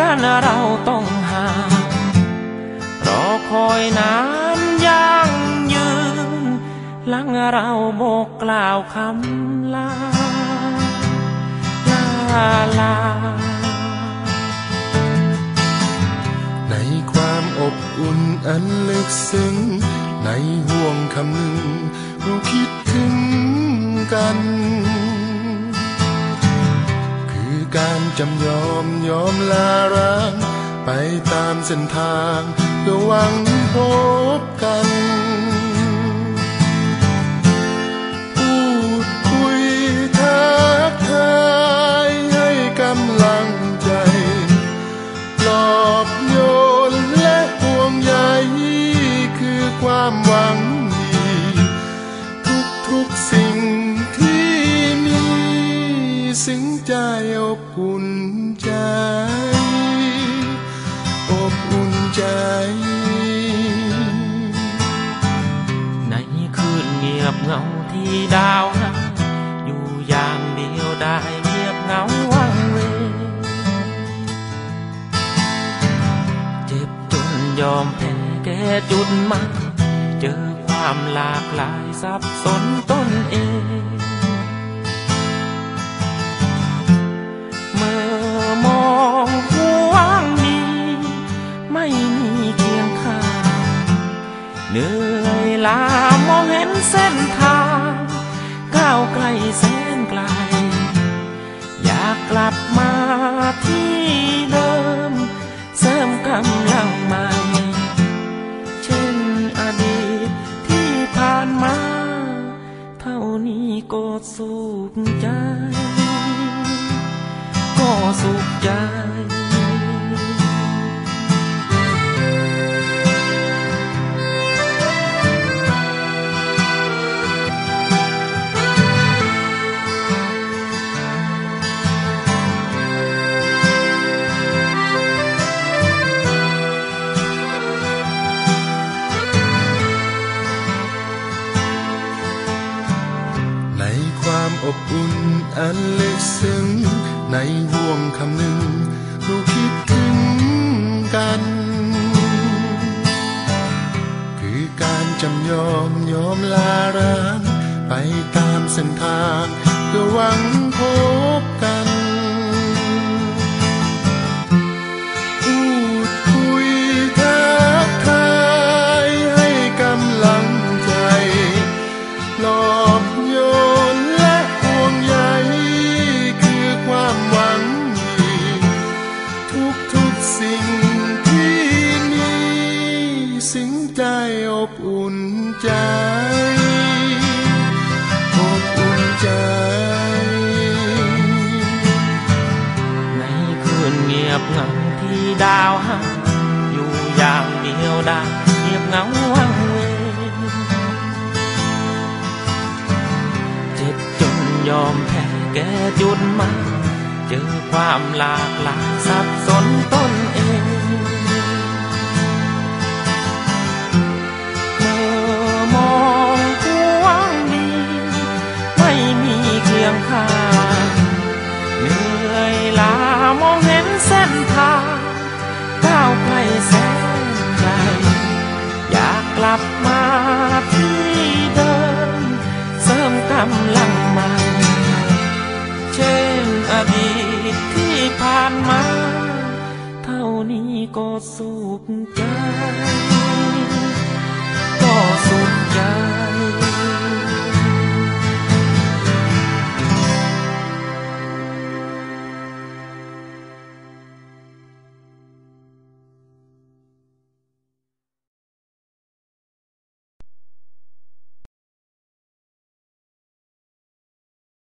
กันเราต้องห่างรอคอยนานยังยืนหลังเราบอกกล่าวคำลาลาลา ในความอบอุ่นอันลึกซึ้ง ในห่วงคำหนึ่งเราคิดถึงกัน การจำยอมยอมลาร้าง ไปตามเส้นทางเพื่อหวังพบกัน พูดคุยทักทายให้กำลังใจปลอบโยนและห่วงใยคือความหวัง สิ่งใจอบอุ่นใจ อบอุ่นใจ ในคืนเงียบเงาที่ดาวหาอยู่อย่างเดียวได้เงียบเงาวังเวเจ็บจนยอมแพ้แก่จุดมายเจอความหลากหลายสับสนตนเอง เห็นเส้นทางก้าวไกลแสนไกล อยากกลับมาที่เดิม เสริมกำลัง นอันลึกซึ้งในห่วงคำหนึ่งรู้คิดถึงกัน คือการจำยอมยอมลาร้างไปตามเส้นทางเพื่อหวังพบ อุ่นใจในคืนเงียบเหงาที่ดาวหาอยู่อย่างเดียวได้เงียบเหงาวังเวงเจ็บจนยอมแพ้แก่จุดหมายเจอความหลากหลายสับสนตน อดีตที่ผ่านมา เท่านี้ก็สุขใจ